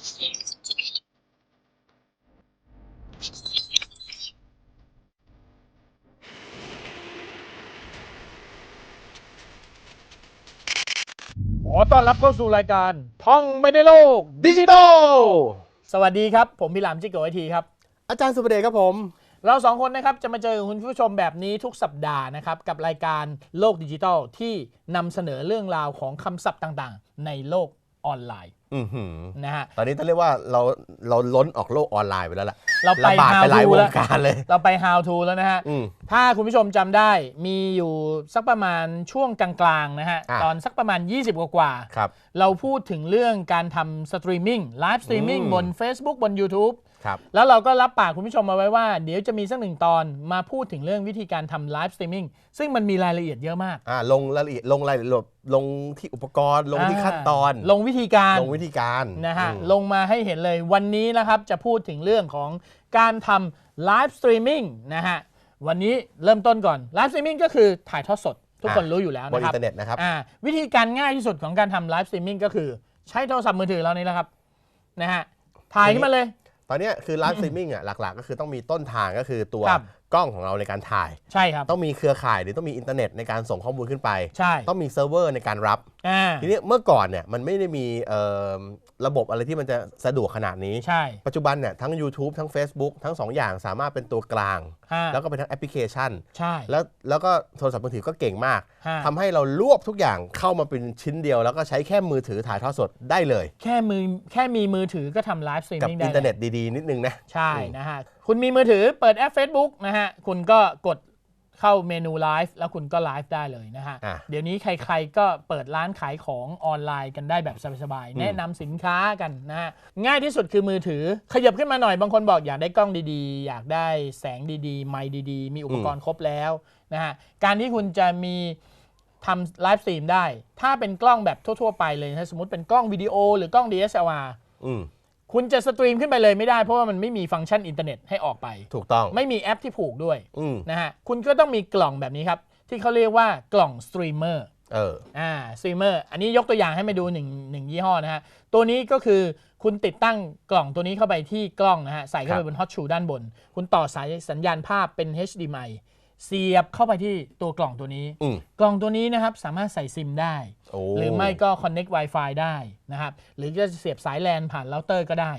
ขอต้อนรับเข้าสู่รายการท่องไม่ได้โลกดิจิทัลสวัสดีครับ ผมพิหลามจิโกไอทีครับ อาจารย์สุประเดชครับผม เราสองคนนะครับจะมาเจอกับคุณผู้ชมแบบนี้ทุกสัปดาห์นะครับ กับรายการโลกดิจิทัลที่นำเสนอเรื่องราวของคำศัพท์ต่างๆ ในโลกออนไลน์อือหือ นะฮะตอนนี้ต้องเรียกว่าเราเราล้นออกโลกออนไลน์ไปแล้วล่ะเราไประบาด how ไปหลาย to วแล้งวการเลย เราไป how to แล้วนะฮะอืมถ้าคุณผู้ชมจำได้มีอยู่สักประมาณช่วงกลางๆนะฮะอะตอนสักประมาณ 20 กว่าๆครับเราพูดถึงเรื่องการทำสตรีมมิ่งไลฟ์สตรีมมิ่งอืมบน Facebook บน YouTube ครับแล้วเราก็รับปากคุณผู้ชมมาไว้ว่า เดี๋ยวจะมีสักหนึ่งตอนมาพูดถึงเรื่องวิธีการทำไลฟ์สตรีมมิ่งซึ่งมันมีรายละเอียดเยอะมาก อ่าลงรายละเอียดลงรายละเอียดลงที่อุปกรณ์ลงที่ขั้นตอน ลงวิธีการลงวิธีการนะฮะอืมลงมาให้เห็นเลยวันนี้นะครับจะพูดถึงเรื่องของการทำไลฟ์สตรีมมิ่งนะฮะวันนี้เริ่มต้นก่อนไลฟ์สตรีมมิ่งก็คือถ่ายทอดสด ทุกคนรู้อยู่แล้วบนนะคอิรับนเทอร์เน็ตนะครับอ่าวิธีการง่ายที่สุดของการทำไลฟ์สตรีมมิ่งก็คือ ใช้โทรศัพท์มือถือเรานี่แหละครับนะฮะถ่ายขึ้นมาเลย ตอนเนี้ยคือไลฟ์สตรีมมิ่งอะหลักๆ ก็คือต้องมีต้นทางก็คือตัวครับ กล้องของเราในการถ่าย ใช่ครับ ต้องมีเครือข่ายหรือต้องมีอินเทอร์เน็ตในการส่งข้อมูลขึ้นไป ใช่ ต้องมีเซิร์ฟเวอร์ในการรับ อ่า ทีนี้เมื่อก่อนเนี่ยมันไม่ได้มีเอ่อระบบอะไรที่มันจะสะดวกขนาดนี้ ใช่ ปัจจุบันเนี่ยทั้ง YouTube ทั้ง Facebook ทั้งสองอย่างสามารถเป็นตัวกลางอ่าแล้วก็เป็นทั้งแอปพลิเคชัน ใช่ แล้วแล้วก็โทรศัพท์มือถือก็เก่งมากฮะ ทำให้เรารวบทุกอย่างเข้ามาเป็นชิ้นเดียว แล้วก็ใช้แค่มือถือถ่ายทอดสดได้เลย แค่มือแค่มีมือถือก็ทำไลฟ์สตรีมกับมิ่งได้อินเทอร์เน็ตแล้วดีๆนิดนึงนะ ใช่อืมนะฮะ คุณมีมือถือเปิดแอป Facebook นะฮะ คุณก็กดเข้าเมนูไลฟ์แล้วคุณก็ไลฟ์ได้เลยนะฮะ อะเดี๋ยวนี้ใครๆก็เปิดร้านขายของออนไลน์กันได้แบบสบายๆแนะนำสินค้ากันนะฮะ ง่ายที่สุดคือมือถือ ขยับขึ้นมาหน่อยบางคนบอกอยากได้กล้องดีๆ อยากได้แสงดีๆ ไมค์ดีๆ มีอุปกรณ์ครบแล้วนะฮะ การที่คุณจะมี ทำไลฟ์สตรีมได้ ถ้าเป็นกล้องแบบทั่ว ๆ ไปเลยนะสมมติเป็นกล้องวิดีโอหรือกล้อง DSLR อืม คุณจะสตรีมขึ้นไปเลยไม่ได้เพราะว่ามันไม่มีฟังก์ชันอินเทอร์เน็ตให้ออกไป ถูกต้อง ไม่มีแอปที่ผูกด้วยอืมนะฮะคุณก็ต้องมีกล่องแบบนี้ครับ ที่เขาเรียกว่ากล่องสตรีมเมอร์เออ อ่าสตรีมเมอร์อันนี้ยกตัวอย่างให้มาดูหนึ่งหนึ่งยี่ห้อนะฮะ ตัวนี้ก็คือคุณติดตั้งกล่องตัวนี้เข้าไปที่กล้องนะฮะ ใส่เข้าคไปรับบนฮอตชูด้านบน คุณต่อสายสัญญาณภาพเป็น HDMI เสียบเข้าไปที่ตัวกล่องตัวนี้ อืม กล่องตัวนี้นะครับสามารถใส่ซิมได้ โอ้หรือไม่ก็ Connect Wi-Fi ได้นะครับหรือจะเสียบสายแลนผ่านเราเตอร์ก็ได้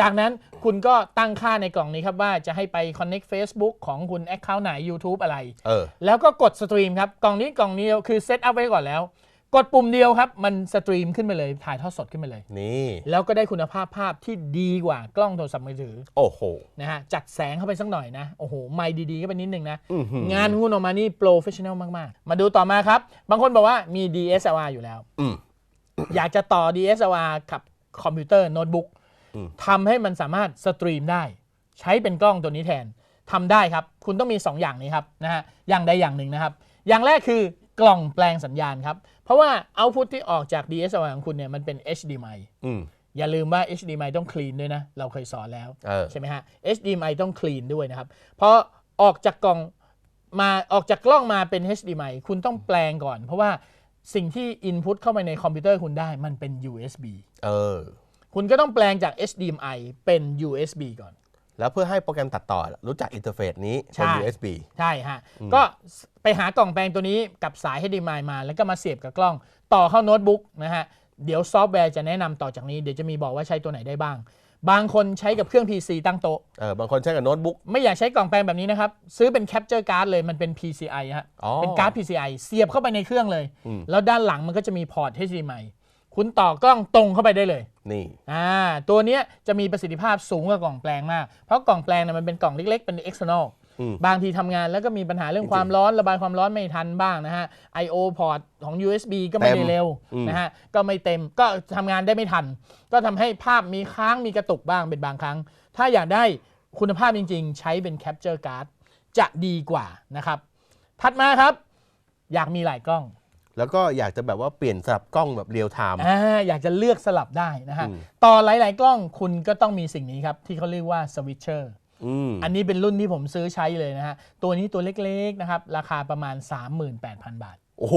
จากนั้นคุณก็ตั้งค่าในกล่องนี้ครับว่าจะให้ไป Connect Facebook ของคุณ Account ไหน YouTube อะไร เออ แล้วก็กดสตรีมครับ กล่องนี้กล่องนี้คือเซตอัพไว้ก่อนแล้ว กดปุ่มเดียวครับ มันสตรีมขึ้นไปเลยถ่ายทอดสดขึ้นไปเลย นี่ แล้วก็ได้คุณภาพภาพที่ดีกว่ากล้องโทรศัพท์มือถือโอ้โห นะฮะจัดแสงเข้าไปสักหน่อยนะ โอ้โห ไม่ดีๆก็ไปนิดนึงนะ อื้อหืองานหุ้นออกมานี่โปรเฟชชั่นอลมาก ๆ มาดูต่อมาครับ บางคนบอกว่ามี DSLR อยู่แล้ว อืม อยากจะต่อ DSLR กับคอมพิวเตอร์โน้ตบุ๊กอืม ทำให้มันสามารถสตรีมได้ ใช้เป็นกล้องตัวนี้แทนทำได้ครับ คุณต้องมี 2 อย่างนี้ครับนะฮะอย่างใดอย่างหนึ่งนะครับ อย่างแรกคือกล่องแปลงสัญญาณครับเพราะว่าเอาพุทที่ออกจาก DSLR ของคุณเนี่ยมันเป็น HDMI อืม อย่าลืมว่า HDMI ต้องคลีนด้วยนะ เราเคยสอนแล้ว เออ ใช่ไหมฮะ HDMI ต้องคลีนด้วยนะครับเพราะออกจากกล่องมาออกจากกล้องมาเป็น HDMI คุณต้องแปลงก่อน เพราะว่าสิ่งที่ Input เข้าไปในคอมพิวเตอร์คุณได้มันเป็น USB เออ คุณก็ต้องแปลงจาก HDMI เป็น USB ก่อน แล้วเพื่อให้โปรแกรมตัดต่อรู้จักอินเทอร์เฟซนี้ใช่บน USB ใช่ฮะ ก็ไปหากล่องแปลงตัวนี้กับสาย HDMI มา แล้วก็มาเสียบกับกล้อง ต่อเข้าโน้ตบุ๊กนะฮะ เดี๋ยวซอฟต์แวร์จะแนะนำต่อจากนี้ เดี๋ยวจะมีบอกว่าใช้ตัวไหนได้บ้าง บางคนใช้กับเครื่อง PC ตั้งโต๊ะเออบางคนใช้กับโน้ตบุ๊กไม่อยากใช้กล่องแปลงแบบนี้นะครับ ซื้อเป็น Capture Card เลยมันเป็น PCI ฮะอ๋อเป็นการ์ด PCI เสียบเข้าไปในเครื่องเลยอืมแล้วด้านหลังมันก็จะมีพอร์ต HDMI คุณต่อกล้องตรงเข้าไปได้เลย นี่ อ่า ตัวเนี้ยจะมีประสิทธิภาพสูงกว่ากล่องแปลงมาก เพราะกล่องแปลงเนี่ยมันเป็นกล่องเล็กๆ เป็น external อืม บางทีทำงานแล้วก็มีปัญหาเรื่องจริงๆความร้อนระบายความร้อนไม่ทันบ้างนะฮะ I/O port ของ USB ก็ไม่เต็ได้มเร็วอืม นะฮะ ก็ไม่เต็มก็ทำงานได้ไม่ทัน ก็ทำให้ภาพมีค้างมีกระตุกบ้างเป็นบางครั้ง ถ้าอยากได้คุณภาพจริง ๆ ใช้เป็น capture card จะดีกว่านะครับ ถัดมาครับ อยากมีหลายกล้อง แล้วก็อยากจะแบบว่าเปลี่ยนสลับกล้องแบบเรียลไทม์ อ่าอยากจะเลือกสลับได้นะฮะ อืม ต่อหลาย ๆ กล้องคุณก็ต้องมีสิ่งนี้ครับ ที่เขาเรียกว่าสวิตเชอร์ อืมอันนี้เป็นรุ่นที่ผมซื้อใช้เลยนะฮะ ตัวนี้ตัวเล็ก ๆ นะครับ ราคาประมาณ 38,000 บาท โอ้โห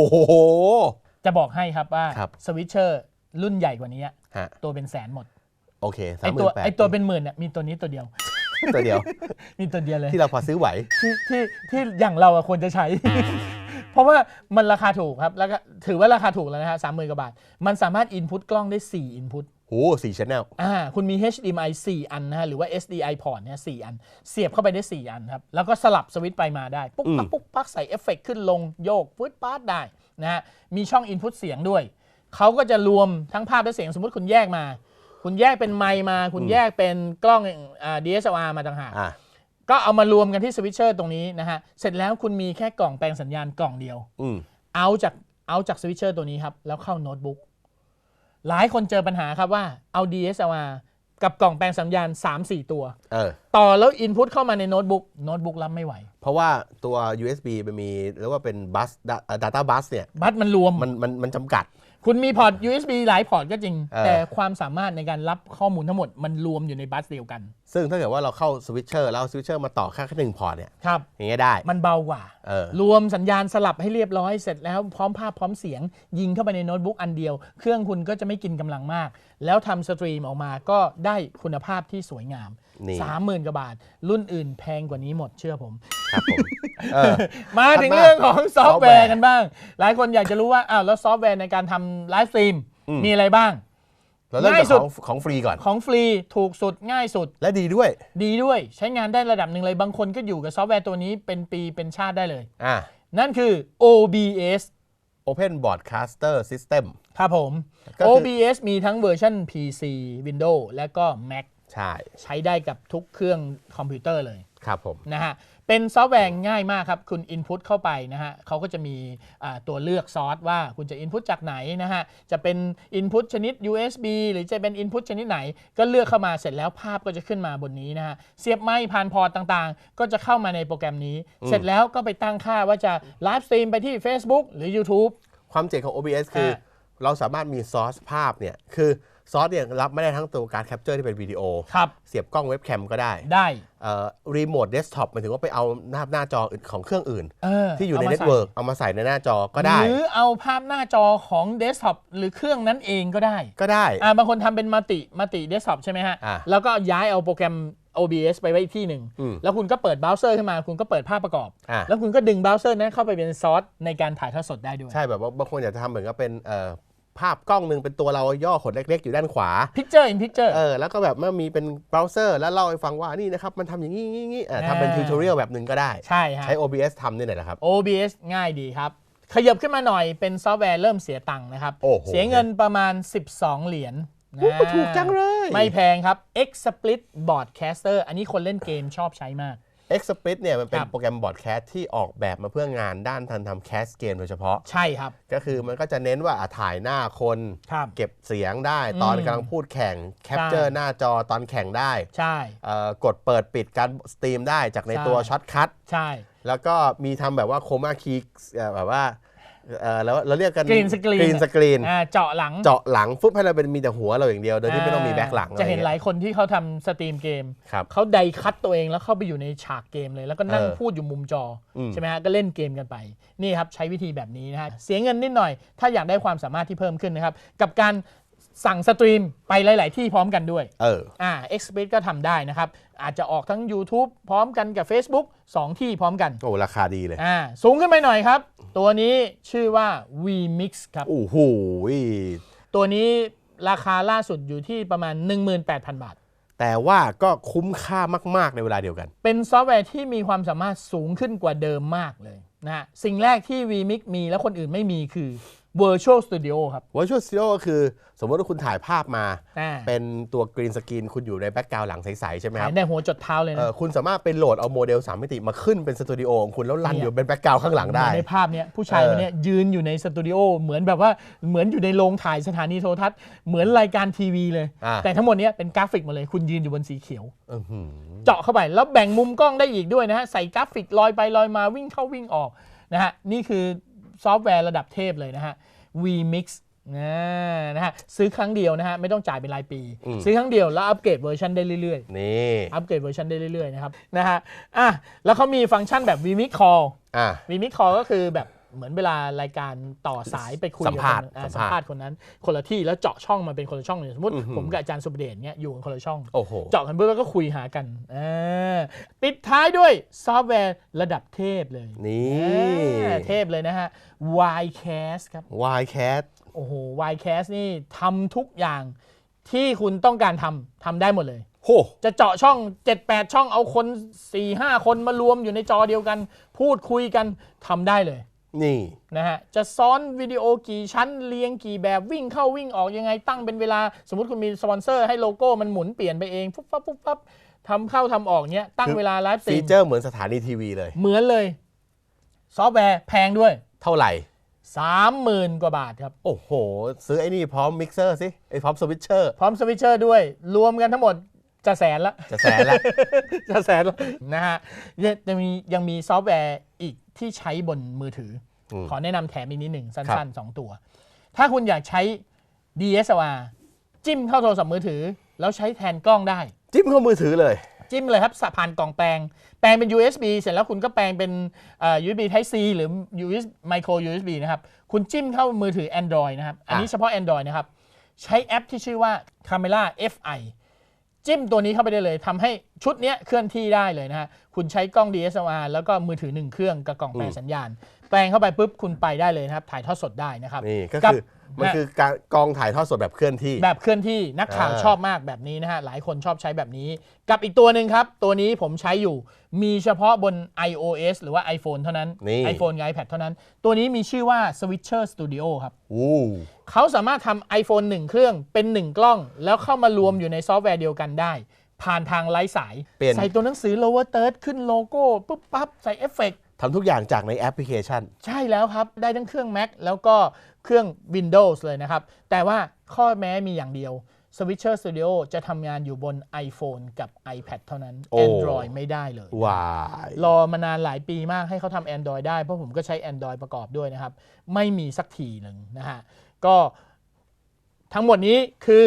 จะบอกให้ครับว่าครับ สวิตเชอร์รุ่นใหญ่กว่านี้ฮะตัวเป็นแสนหมด โอเคสาไอมหตัมื่วนแปดไอตัวเป็นหมื่นเนี่ยมีตัวนี้ตัวเดียว ตัวเดียว มีตัวเดียวเลย ที่เราพอซื้อไหว ที่ที่ที่อย่างเราอะควรจะใช้ เพราะว่ามันราคาถูกครับแล้วก็ถือว่าราคาถูกแล้วนะฮะสามหมื่นกว่าบาท มันสามารถอินพุตกล้องได้4อินพุตโหสี่ชแนลอ่าคุณมี HDMI 4 อันนะฮะหรือว่า SDI port เนี่ย4อัน เสียบเข้าไปได้ 4 อันครับ แล้วก็สลับสวิตช์ไปมาได้ ปุ๊กปักปุ๊กปักใส่เอฟเฟกต์ขึ้นลงโยกฟืดปาดได้นะฮะมีช่องอินพุตเสียงด้วย เขาก็จะรวมทั้งภาพและเสียงสมมติคุณแยกมา คุณแยกเป็นไมค์มา คุณแยกเป็นกล้องอ่า DSLR มาต่างหากอะ ก็เอามารวมกันที่สวิตเชอร์ตรงนี้นะฮะ เสร็จแล้วคุณมีแค่กล่องแปลงสัญญาณกล่องเดียว อืมเอาจากเอาจากสวิตเชอร์ตัวนี้ครับ แล้วเข้าโน้ตบุ๊ก หลายคนเจอปัญหาครับว่าเอา DSLR กับกล่องแปลงสัญญาณ 3-4 ตัว เออ ต่อแล้วอินพุตเข้ามาในโน้ตบุ๊กโน้ตบุ๊กรับไม่ไหว เพราะว่าตัว USB มันมีเรียกว่าเป็นบัส data bus เนี่ย บัตมันรวม มันมันมันจำกัด คุณมีพอร์ต USB หลายพอร์ตก็จริง เออ แต่ความสามารถในการรับข้อมูลทั้งหมดมันรวมอยู่ในบัสเดียวกัน ซึ่งถ้าเกิดว่าเราเข้าสวิตเชอร์แล้วสวิตเชอร์มาต่อแค่แค่หนึ่งพอร์ตเนี่ยครับ อย่างเงี้ยได้มันเบากว่า เออ รวมสัญญาณสลับให้เรียบร้อยเสร็จแล้วพร้อมภาพพร้อมเสียง ยิงเข้าไปในโน้ตบุ๊กอันเดียว เครื่องคุณก็จะไม่กินกำลังมาก แล้วทำสตรีมออกมาก็ได้คุณภาพที่สวยงาม นี่ สามหมื่นกว่าบาท รุ่นอื่นแพงกว่านี้หมดเชื่อผม ครับผมเออ มาถึงถัดมาเรื่องของซอฟต์แวซอฟต์แวร์ร์กันบ้าง หลายคนอยากจะรู้ว่าอ้าวแล้วซอฟต์แวร์ในการทำไลฟ์สตรีมอืม มีอะไรบ้าง เราเริ่มง่ายจากสุขดองของฟรีก่อน ของฟรีถูกสุดง่ายสุดและดีด้วย ดีด้วย ใช้งานได้ระดับหนึ่งเลย บางคนก็อยู่กับซอฟต์แวร์ตัวนี้เป็นปีเป็นชาติได้เลย อะนั่นคือ OBS Open Broadcaster System ครับผม ก็คือ OBS มีทั้งเวอร์ชัน PC Windows และก็ Mac ใช่ใช้ได้กับทุกเครื่องคอมพิวเตอร์เลยครับผมนะฮะเป็นซอฟต์แวร์ง่ายมากครับ คุณ Input เข้าไปนะฮะเขาก็จะมีอ่าตัวเลือกซอสว่าคุณจะ Input จากไหนนะฮะจะเป็น Input ชนิด USB หรือจะเป็น Input ชนิดไหน ก็เลือกเข้ามาเสร็จแล้วภาพก็จะขึ้นมาบนนี้นะฮะเสียบไมค์ผ่านพอร์ตต่างๆ ก็จะเข้ามาในโปรแกรมนี้ เสร็จแล้วก็ไปตั้งค่าว่าจะไลฟ์สตรีมไปที่ Facebook หรือ YouTube ความเจ๋งของ OBS คือฮะเราสามารถมีซอสภาพเนี่ยคือ ซอสเนี่ยรับไม่ได้ทั้งตัวการแคปเจอร์ที่เป็นวิดีโอ ครับ เสียบกล้องเว็บแคมก็ได้ได้เอ่อรีโมทเดสก์ท็อปหมายถึงว่าไปเอาหน้าหน้าจออื่นของเครื่องอื่น เออที่อยู่ในามาเน็ตใส่เวิร์กเอามาใส่ในหน้าจอก็ได้ หรือเอาภาพหน้าจอของเดสก์ท็อปหรือเครื่องนั้นเองก็ได้ก็ได้ อ่าบางคนทำเป็นมัลติมัลติเดสก์ท็อปใช่ไหมฮะ อ่าแล้วก็ย้ายเอาโปรแกรม OBS ไปไว้อีกที่หนึ่ง อืมแล้วคุณก็เปิดเบราว์เซอร์ขึ้นมา คุณก็เปิดภาพประกอบ อะ แล้วคุณก็ดึงเบราว์เซอร์นั้นเข้าไปเป็นซอสในการถ่ายทอดสดได้ด้วย ใช่แบบว่าบางคนอยากจะทำเหมือนกับเป็นเอ่อ ภาพกล้องหนึ่งเป็นตัวเราย่อขนเล็กๆ อยู่ด้านขวา Picture in Picture เออแล้วก็แบบเมื่อมีเป็นเบราว์เซอร์แล้วเล่าให้ฟังว่านี่นะครับ มันทำอย่างนี้อย่างนี้อะทำเป็นอ่าทิวทอเรียลแบบหนึ่งก็ได้ ใช่ฮะ ใช้ OBS ทำนี่แหละครับ OBS ง่ายดีครับ ขยับขึ้นมาหน่อยเป็นซอฟต์แวร์เริ่มเสียตังค์นะครับ โอ้โห เสียเงินประมาณ 12 เหรียญโอ้โหถูกจังเลย ไม่แพงครับ XSplit Broadcaster อันนี้คนเล่นเกมชอบใช้มาก Xsplit เนี่ยมันเป็นครับ โปรแกรมบอร์ดแคสที่ออกแบบมาเพื่องานด้านทันทำแคสเกมโดยเฉพาะ ใช่ครับ ก็คือมันก็จะเน้นว่าอะถ่ายหน้าคน ครับ เก็บเสียงได้ตอนอืมกำลังพูดแข่งแคปเจอร์หน้าจอตอนแข่งได้ใช่ เอ่อกดเปิดปิดการสตรีมได้จากในใช่ ตัวช็อตคัท ใช่ แล้วก็มีทำแบบว่าโคม่าคีแบบว่า เออแล้วเราเรียกกัน Green screen กรีนสกรีนอ่าเจาะหลังเจาะหลังฟุบให้เราเป็นมีแต่หัวเราอย่างเดียวโดยที่ไม่ต้องมีแบ็คหลังจะเห็นหอะไรลายคนที่เขาทำสตรีมเกม ครับ เขาไดคัตตัวเองแล้วเข้าไปอยู่ในฉากเกมเลย แล้วก็นั่งเออพูดอยู่มุมจออม ใช่ไหมฮะก็เล่นเกมกันไป นี่ครับใช้วิธีแบบนี้นะฮะเสียเงินนิดหน่อย ถ้าอยากได้ความสามารถที่เพิ่มขึ้นนะครับ กับการ สั่งสตรีมไปหลาย ๆ ที่พร้อมกันด้วย เออ อ่า Express ก็ททำได้นะครับ อาจจะออกทั้ง YouTube พร้อมกันกับ Facebook 2 ที่พร้อมกัน โอ้ ราคาดีเลย อ่า สูงขึ้นไปหน่อยครับ ตัวนี้ชื่อว่า vMix ครับ โอ้โหตัวนี้ราคาล่าสุดอยู่ที่ประมาณ 18,000 บาท แต่ว่าก็คุ้มค่ามาก ๆ ในเวลาเดียวกัน เป็นซอฟต์แวร์ที่มีความสามารถสูงขึ้นกว่าเดิมมากเลยนะฮะสิ่งแรกที่ vMix มีแล้วคนอื่นไม่มีคือ Virtual Studio ครับ Virtual Studio ก็คือสมมติว่าคุณถ่ายภาพมา อ่าเป็นตัวกรีนสกรีนคุณอยู่ในแบ็กกราวด์หลังใส ๆ ใช่ไหมคถ่ารับยในหัวจดเท้าเลยเอนะอคุณสามารถไปโหลดเอาโมเดล3มิติมาขึ้นเป็นสตูดิโอของคุณแล้วรันเนี่ยอยู่เป็นแบ็กกราวด์ข้างหลังได้เหมือนในภาพเนี้ยผู้ชายเออคนเนี้ยยืนอยู่ในสตูดิโอเหมือนแบบว่าเหมือนอยู่ในโรงถ่ายสถานีโทรทัศน์เหมือนรายการทีวีเลย อ่า แต่ทั้งหมดเนี้ยเป็นกราฟิกหมาเลย คุณยืนอยู่บนสีเขียว อื้อหือ เจาะเข้าไปแล้วแบ่งมุมกล้องได้อีกด้วยนะฮะ ใส่กราฟิกลอยไปลอยมาวิ่งเข้าวิ่งออกนะฮะนี่คือ ซอฟต์แวร์ระดับเทพเลยนะฮะ vMix นะนะฮะซื้อครั้งเดียวนะฮะไม่ต้องจ่ายเป็นรายปี ซื้อครั้งเดียวแล้วอัปเกรดเวอร์ชันได้เรื่อยนี่ๆอัปเกรดเวอร์ชันได้เรื่อยๆนะครับนะฮะอะแล้วเขามีฟังก์ชันแบบ vMix Call อะ vMix Call ก็คือแบบ เหมือนเวลารายการต่อสายไปคุยสักับมภาษณ์คนอ่สัสัมมภาษณ์ภาษณ์คนนั้น คนละที่แล้วเจาะช่องมาเป็นคนละช่องเลยสมมติอื้อหือ ผมกับอาจารย์สุประเดชเนี้ยอยู่กันคนละช่อง โอ้โห เจาะกันเพื่อแล้วก็คุยหากันอ่าปิดท้ายด้วยซอฟต์แวร์ระดับเทพเลยนี่ อ่าเทพเลยนะฮะ Ycast ครับ Wildcat โอ้โห Ycast นี่ทำทุกอย่างที่คุณต้องการทำทำได้หมดเลย โห จะเจาะช่อง 7-8 ช่องเอาคน 4-5 คนมารวมอยู่ในจอเดียวกัน พูดคุยกันทำได้เลย นี่นะฮะจะซ้อนวิดีโอกี่ชั้นเรียงกี่แบบวิ่งเข้าวิ่งออกยังไงตั้งเป็นเวลา สมมติคุณมีสปอนเซอร์ให้โลโก้มันหมุนเปลี่ยนไปเองปุ๊บปั๊บปุ๊บปั๊บทำเข้าทำออกเนี้ยตั้งคือเวลาไลฟ์สตฟีรีมเจอร์เหมือนสถานีทีวีเลย เหมือนเลย ซอฟต์แวร์แพงด้วย เท่าไหร่ 30,000 กว่าบาทครับ โอ้โห ซื้อไอ้นี่พร้อมมิกเซอร์สิไอ้พร้อมสวิตเชอร์ พร้อมสวิตเชอร์ด้วย รวมกันทั้งหมดจะแสนละ จะแสนแล้วจะแสนละนะฮะยังมียังมีซอฟต์แวร์อีก ที่ใช้บนมือถืออมขอแนะนำแถมอีกนิดหนึ่งครัสั้นบๆ2ตัว ถ้าคุณอยากใช้ DSLR จิ้มเข้าโทรศัพท์มือถือ แล้วใช้แทนกล้องได้ จิ้มเข้ามือถือเลย จิ้มเลยครับสะผ่านกล่องแปลง แปลงเป็น USB เสร็จแล้วคุณก็แปลงเป็นเอ่อ USB Type C หรือ USB Micro USB นะครับ คุณจิ้มเข้ามือถือ Android นะครับ อันนี้อะเฉพาะ Android นะครับ ใช้แอปที่ชื่อว่า Camera FI จิ้มตัวนี้เข้าไปได้เลยทำให้ชุดเนี้ยเคลื่อนที่ได้เลยนะฮะคุณใช้กล้อง DSLR แล้วก็มือถือ1เครื่องกับกล่องแปลงสัญญาณ แปลงเข้าไปปุ๊บคุณไปได้เลยนะครับ ถ่ายทอดสดได้นะครับนี่ก็กับคือ มันคือการกองถ่ายทอดสดแบบเคลื่อนที่ แบบเคลื่อนที่นักข่าวอ่าชอบมากแบบนี้นะฮะ หลายคนชอบใช้แบบนี้ กับอีกตัวหนึ่งครับ ตัวนี้ผมใช้อยู่มีเฉพาะบน iOS หรือว่า iPhone เท่านั้นนี่ iPhone กับ iPad เท่านั้น ตัวนี้มีชื่อว่า Switcher Studio ครับอู้เขาสามารถทำ iPhone 1 เครื่องเป็น 1 กล้อง แล้วเข้ามารวมอยู่ในซอฟต์แวร์เดียวกันได้ ผ่านทางไร้สายเป็นใส่ตัวหนังสือ lower third ขึ้นโลโก้ปุ๊บปั๊บใส่เอฟเฟกต์ทำทุกอย่างจากในแอปพลิเคชัน ใช่แล้วครับ ได้ทั้งเครื่อง Mac แล้วก็ เครื่อง Windows เลยนะครับ แต่ว่าข้อแม้มีอย่างเดียว Switcher Studio จะทำงานอยู่บน iPhone กับ iPad เท่านั้น โอ้ Android ไม่ได้เลยวาย รอมานานหลายปีมากให้เขาทำ Android ได้ เพราะผมก็ใช้ Android ประกอบด้วยนะครับ ไม่มีสักทีหนึ่งนะฮะ ก็ทั้งหมดนี้คือ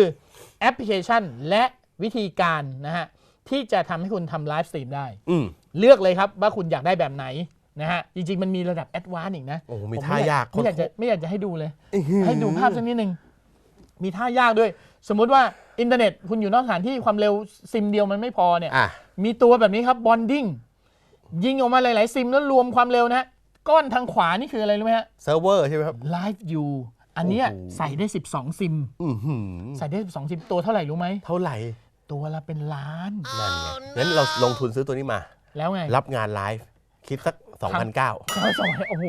แอปพลิเคชันและวิธีการนะฮะ ที่จะทำให้คุณทำไลฟ์สตรีมได้ อืม เลือกเลยครับว่าคุณอยากได้แบบไหน นะฮะจริง ๆ มันมีระดับแอดวานซ์อีกนะโอ้โหมีผท่ายากไม่อยากจะไม่อยากจะให้ดูเลยอื้อหือให้ดูภาพสักนิดนึงมีท่ายากด้วย สมมุติว่าอินเทอร์เน็ตคุณอยู่นอกสถานที่ความเร็วซิมเดียวมันไม่พอเนี่ยอะ มีตัวแบบนี้ครับบอนดิ้งยิงออกมาหลาย ๆ ซิมแล้วรวมความเร็วนะฮะก้อนทางขวานี่คืออะไรรู้ไหมฮะเซิร์ฟเวอร์ใช่ไหมครับ Live View อันเนี้ยโอ้โห ใส่ได้ 12 ซิม อือหือใส่ได้ 12 ซิมตัวเท่าไหร่รู้ไหมเท่าไหร่ตัวละเป็นล้านนั่นไงงั้นเราลงทุนซื้อตัวนี้มา แล้วไง รับงานไลฟ์คิดสัก 2,900เขาสมัยโอ้โห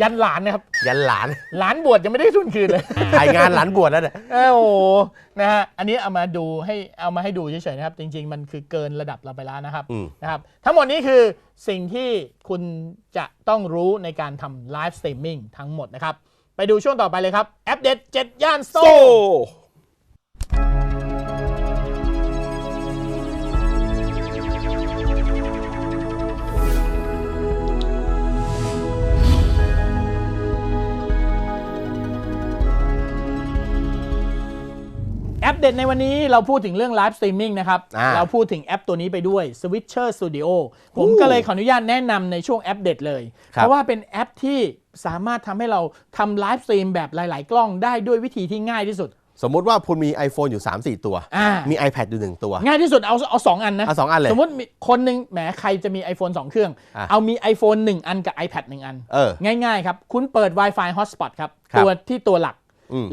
ยันหลานนะครับ ยันหลานหลานบวชยังไม่ได้ทุนคืนเลย ถ่ายงานหลานบวชแล้วเนี่ยเอ้าโอ้โหนะฮะอันนี้เอามาดูให้เอามาให้ดูเฉยๆนะครับ จริง ๆ มันคือเกินระดับเราไปแล้วนะครับอืมนะครับ ทั้งหมดนี้คือสิ่งที่คุณจะต้องรู้ในการทำไลฟ์สตรีมมิ่งทั้งหมดนะครับ ไปดูช่วงต่อไปเลยครับแอปเด็ด7ย่านโซ่โซ่แอ เด็ดในวันนี้เราพูดถึงเรื่องไลฟ์สตรีมมิ่งนะครับ อ่า เราพูดถึงแอปตัวนี้ไปด้วย Switcher Studio ผมก็เลยขออนุญาตแนะนำในช่วงแอปเด็ดเลย ครับ เพราะว่าเป็นแอปที่สามารถทำให้เราทำไลฟ์สตรีมแบบหลาย ๆ กล้องได้ด้วยวิธีที่ง่ายที่สุด สมมุติว่าคุณมี iPhone อยู่ 3-4 ตัว อ่ามี iPad อยู่ 1 ตัว ง่ายที่สุดเอาเอาสองอันนะเอาสองอันเลยสมมติมีคนหนึ่งแหมใครจะมี iPhone 2 เครื่อง อะ เอามี iPhone 1 อันกับ iPad 1 อัน เออ ง่ายๆครับ คุณเปิด Wi-Fi Hotspot ครับ ครับตัวที่ตัวหลักอืม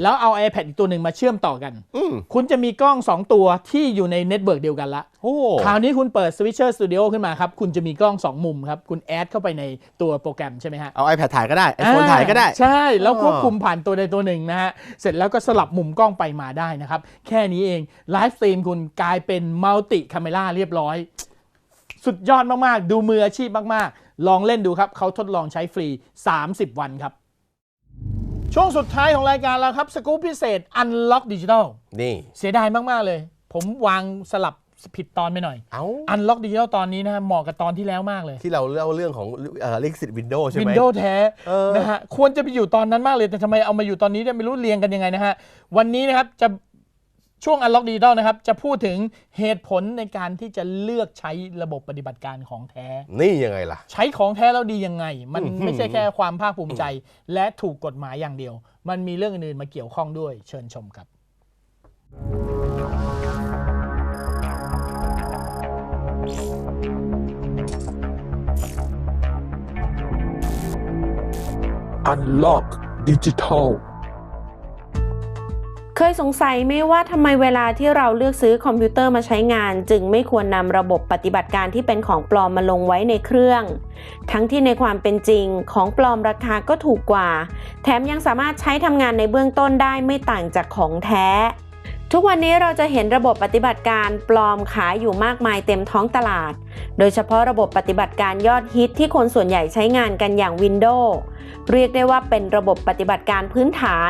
แล้วเอา iPad อีกตัวหนึ่งมาเชื่อมต่อกันอืมคุณจะมีกล้อง 2 ตัวที่อยู่ในเน็ตเวิร์กเดียวกันละโอ้คราวนี้คุณเปิด Switcher Studio ขึ้นมาครับ คุณจะมีกล้อง 2 มุมครับ คุณแอดเข้าไปในตัวโปรแกรมใช่ไหมฮะ เอา iPad ถ่ายก็ได้ iPhone ถ่ายก็ได้ ใช่ แล้วอ๋อควบคุมผ่านตัวใดตัวหนึ่งนะฮะ เสร็จแล้วก็สลับมุมกล้องไปมาได้นะครับ แค่นี้เองไลฟ์สตรีมคุณกลายเป็นมัลติคาเมล่าเรียบร้อย สุดยอดมากๆ ดูมืออาชีพมากๆ ลองเล่นดูครับเขาทดลองใช้ฟรี 30 วันครับ ช่วงสุดท้ายของรายการเราครับ สกู๊ปพิเศษ Unlock Digital นี่ เสียดายมาก ๆ เลย ผมวางสลับผิดตอนไปหน่อย เอ้า Unlock Digital ตอนนี้นะฮะเหมาะกับตอนที่แล้วมากเลย ที่เราเล่าเรื่องของเอ่อลิขสิทธิ์วินโดว์ใช่ไหม Windows แท้เออ นะฮะควรจะไปอยู่ตอนนั้นมากเลย แต่ทำไมเอามาอยู่ตอนนี้เนี่ยไม่รู้เรียงกันยังไงนะฮะ วันนี้นะครับจะ ช่วง Unlock Digital นะครับ จะพูดถึงเหตุผลในการที่จะเลือกใช้ระบบปฏิบัติการของแท้ นี่ยังไงล่ะ ใช้ของแท้แล้วดียังไง มันอื้อหือไม่ใช่แค่ความภาคภูมิใจ และถูกกฎหมายอย่างเดียว มันมีเรื่องอื่นๆมาเกี่ยวข้องด้วย เชิญชมครับ Unlock Digital เคยสงสัยไหมว่าทำไมเวลาที่เราเลือกซื้อคอมพิวเตอร์มาใช้งาน จึงไม่ควรนำระบบปฏิบัติการที่เป็นของปลอมมาลงไว้ในเครื่อง ทั้งที่ในความเป็นจริงของปลอมราคาก็ถูกกว่า แถมยังสามารถใช้ทำงานในเบื้องต้นได้ไม่ต่างจากของแท้ ทุกวันนี้เราจะเห็นระบบปฏิบัติการปลอมขายอยู่มากมายเต็มท้องตลาด โดยเฉพาะระบบปฏิบัติการยอดฮิตที่คนส่วนใหญ่ใช้งานกันอย่าง Windows เรียกได้ว่าเป็นระบบปฏิบัติการพื้นฐาน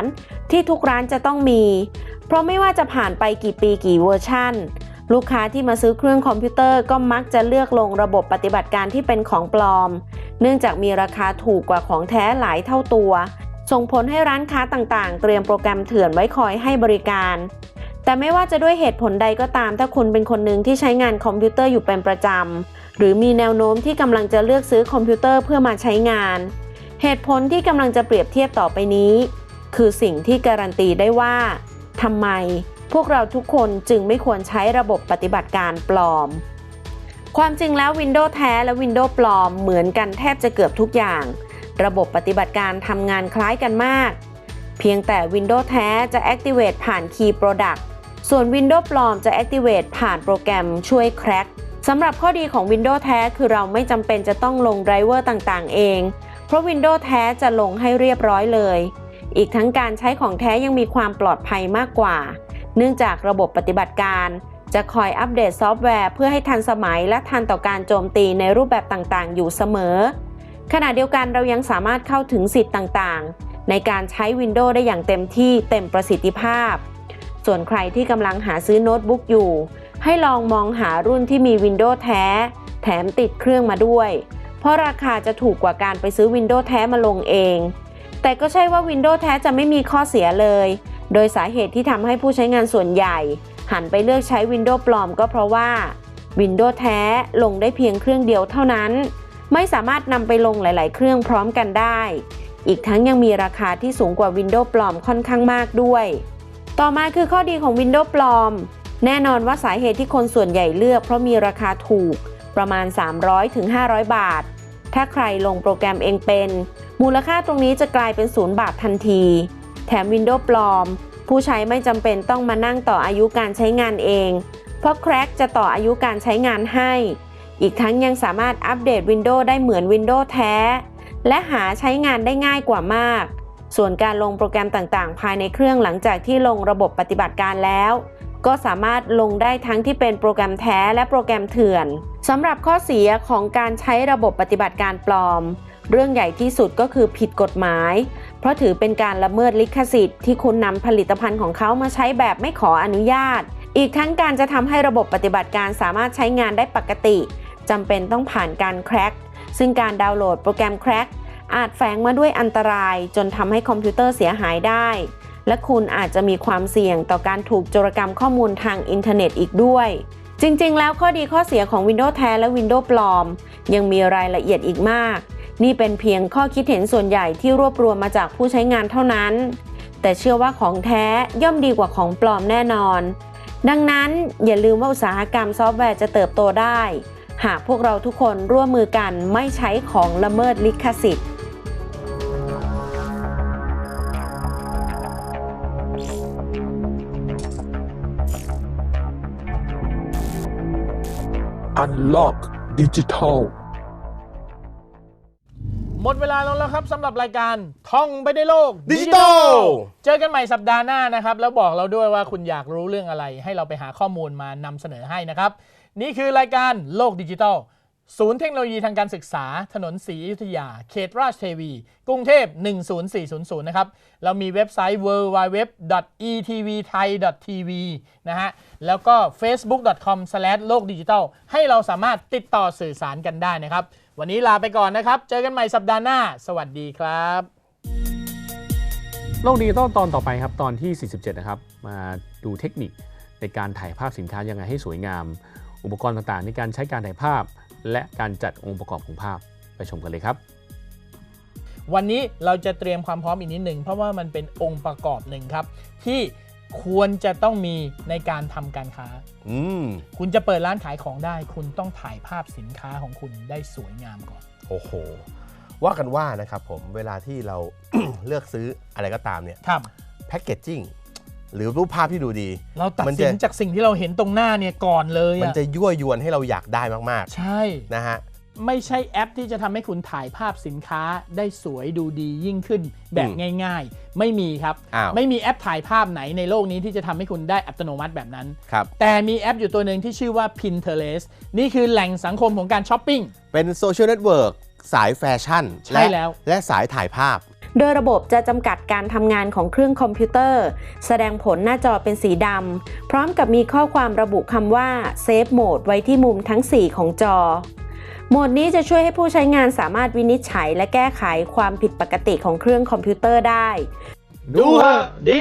ที่ทุกร้านจะต้องมี เพราะไม่ว่าจะผ่านไปกี่ปีกี่เวอร์ชันลูกค้าที่มาซื้อเครื่องคอมพิวเตอร์ก็มักจะเลือกลงระบบปฏิบัติการที่เป็นของปลอม เนื่องจากมีราคาถูกกว่าของแท้หลายเท่าตัว ส่งผลให้ร้านค้าต่างๆ เตรียมโปรแกรมเถื่อนไว้คอยให้บริการ แต่ไม่ว่าจะด้วยเหตุผลใดก็ตาม ถ้าคุณเป็นคนหนึ่งที่ใช้งานคอมพิวเตอร์อยู่เป็นประจำ หรือมีแนวโน้มที่กำลังจะเลือกซื้อคอมพิวเตอร์เพื่อมาใช้งาน เหตุผลที่กำลังจะเปรียบเทียบต่อไปนี้ คือสิ่งที่การันตีได้ว่าทำไมพวกเราทุกคนจึงไม่ควรใช้ระบบปฏิบัติการปลอม ความจริงแล้ว Windows แท้และ Windows ปลอมเหมือนกันแทบจะเกือบทุกอย่าง ระบบปฏิบัติการทำงานคล้ายกันมาก เพียงแต่ Windows แท้จะ activate ผ่าน Key Product ส่วน Windows ปลอมจะ activate ผ่านโปรแกรมช่วย crack สำหรับข้อดีของ Windows แท้คือเราไม่จำเป็นจะต้องลงไดรเวอร์ต่างๆ เอง เพราะ Windows แท้จะลงให้เรียบร้อยเลย อีกทั้งการใช้ของแท้ยังมีความปลอดภัยมากกว่า เนื่องจากระบบปฏิบัติการ จะคอยอัปเดตซอฟต์แวร์เพื่อให้ทันสมัยและทันต่อการโจมตีในรูปแบบต่างๆ อยู่เสมอ ขณะเดียวกันเรายังสามารถเข้าถึงสิทธิ์ต่างๆ ในการใช้ Windows ได้อย่างเต็มที่เต็มประสิทธิภาพ ส่วนใครที่กำลังหาซื้อโน้ตบุ๊กอยู่ ให้ลองมองหารุ่นที่มี Windows แท้ แถมติดเครื่องมาด้วย เพราะราคาจะถูกกว่าการไปซื้อ Windows แท้มาลงเอง แต่ก็ใช่ว่า Windows แท้จะไม่มีข้อเสียเลย โดยสาเหตุที่ทำให้ผู้ใช้งานส่วนใหญ่ หันไปเลือกใช้ Windows ปลอมก็เพราะว่า Windows แท้ลงได้เพียงเครื่องเดียวเท่านั้น ไม่สามารถนำไปลงหลาย ๆ เครื่องพร้อมกันได้ อีกทั้งยังมีราคาที่สูงกว่า Windows ปลอมค่อนข้างมากด้วย ต่อมาคือข้อดีของ Windows ปลอม แน่นอนว่าสาเหตุที่คนส่วนใหญ่เลือก เพราะมีราคาถูกประมาณ 300-500 บาท ถ้าใครลงโปรแกรมเองเป็น มูลค่าตรงนี้จะกลายเป็นศูนย์บาททันที แถม Windows ปลอม ผู้ใช้ไม่จำเป็นต้องมานั่งต่ออายุการใช้งานเอง เพราะ Crack จะต่ออายุการใช้งานให้ อีกทั้งยังสามารถอัปเดต Windows ได้เหมือน Windows แท้ และหาใช้งานได้ง่ายกว่ามาก ส่วนการลงโปรแกรมต่างๆ ภายในเครื่องหลังจากที่ลงระบบปฏิบัติการแล้ว ก็สามารถลงได้ทั้งที่เป็นโปรแกรมแท้และโปรแกรมเถื่อนสำหรับข้อเสียของการใช้ระบบปฏิบัติการปลอม เรื่องใหญ่ที่สุดก็คือผิดกฎหมาย เพราะถือเป็นการละเมิดลิขสิทธิ์ที่คุณนำผลิตภัณฑ์ของเขามาใช้แบบไม่ขออนุญาต อีกทั้งการจะทำให้ระบบปฏิบัติการสามารถใช้งานได้ปกติจำเป็นต้องผ่านการแคร็กซึ่งการดาวน์โหลดโปรแกรมแคร็ก อาจแฝงมาด้วยอันตรายจนทำให้คอมพิวเตอร์เสียหายได้ และคุณอาจจะมีความเสี่ยงต่อการถูกโจรกรรมข้อมูลทางอินเทอร์เน็ตอีกด้วย จริง ๆ แล้วข้อดีข้อเสียของ Windows แท้และ Windows ปลอม ยังมีรายละเอียดอีกมาก นี่เป็นเพียงข้อคิดเห็นส่วนใหญ่ที่รวบรวมมาจากผู้ใช้งานเท่านั้น แต่เชื่อว่าของแท้ย่อมดีกว่าของปลอมแน่นอน ดังนั้นอย่าลืมว่าอุตสาหกรรมซอฟต์แวร์จะเติบโตได้ หากพวกเราทุกคนร่วมมือกันไม่ใช้ของละเมิดลิขสิทธิ์ Unlock Digital หมดเวลาแล้วแล้วครับสำหรับรายการท่องไปในโลกดิจิทัลเจอกันใหม่สัปดาห์หน้านะครับ แล้วบอกเราด้วยว่าคุณอยากรู้เรื่องอะไร ให้เราไปหาข้อมูลมานำเสนอให้นะครับ นี่คือรายการโลกดิจิทัล ศูนย์เทคโนโลยีทางการศึกษา ถนนศรีอยุธยา เขตราชเทวี กรุงเทพ 10400 นะครับ เรามีเว็บไซต์ www.etvthai.tv นะฮะ แล้วก็ facebook.com โลกดิจิทัลให้เราสามารถติดต่อสื่อสารกันได้นะครับ วันนี้ลาไปก่อนนะครับ เจอกันใหม่สัปดาห์หน้า สวัสดีครับ โลกดิจิตอลตอนต่อไปครับ ตอนที่ 47 นะครับ มาดูเทคนิคในการถ่ายภาพสินค้ายังไงให้สวยงาม อุปกรณ์ต่างๆ ในการใช้การถ่ายภาพ และการจัดองค์ประกอบของภาพไปชมกันเลยครับวันนี้เราจะเตรียมความพร้อมอีกนิดหนึ่งเพราะว่ามันเป็นองค์ประกอบหนึ่งครับ ที่ ควรจะต้องมีในการทำการค้า อืมคุณจะเปิดร้านขายของได้ คุณต้องถ่ายภาพสินค้าของคุณได้สวยงามก่อน โอ้โห ว่ากันว่านะครับผมเวลาที่เรา เลือกซื้ออะไรก็ตามเนี่ยครับ แพคเกจจิ้งหรือรูปภาพที่ดูดี เราตัดมันสิจะนจากสิ่งที่เราเห็นตรงหน้าเนี่ยก่อนเลยมันอะจะยั่วยวนให้เราอยากได้มากใช่ ๆนะฮะ ไม่ใช่แอปที่จะทำให้คุณถ่ายภาพสินค้าได้สวยดูดียิ่งขึ้นแบบอืมง่าย ๆ ไม่มีครับ อ้าว ไม่มีแอปถ่ายภาพไหนในโลกนี้ที่จะทำให้คุณได้อัตโนมัติแบบนั้น ครับ แต่มีแอปอยู่ตัวหนึ่งที่ชื่อว่า Pinterest นี่คือแหล่งสังคมของการช้อปปิ้ง เป็นโซเชียลเน็ตเวิร์กสายแฟชั่นใช่แล้ว และสายถ่ายภาพ โดยระบบจะจำกัดการทำงานของเครื่องคอมพิวเตอร์ แสดงผลหน้าจอเป็นสีดำ พร้อมกับมีข้อความระบุคำว่า Save Mode ไว้ที่มุมทั้ง 4 ของจอ โหมดนี้จะช่วยให้ผู้ใช้งานสามารถวินิจฉัยและแก้ไขความผิดปกติของเครื่องคอมพิวเตอร์ได้ ดูฮะดี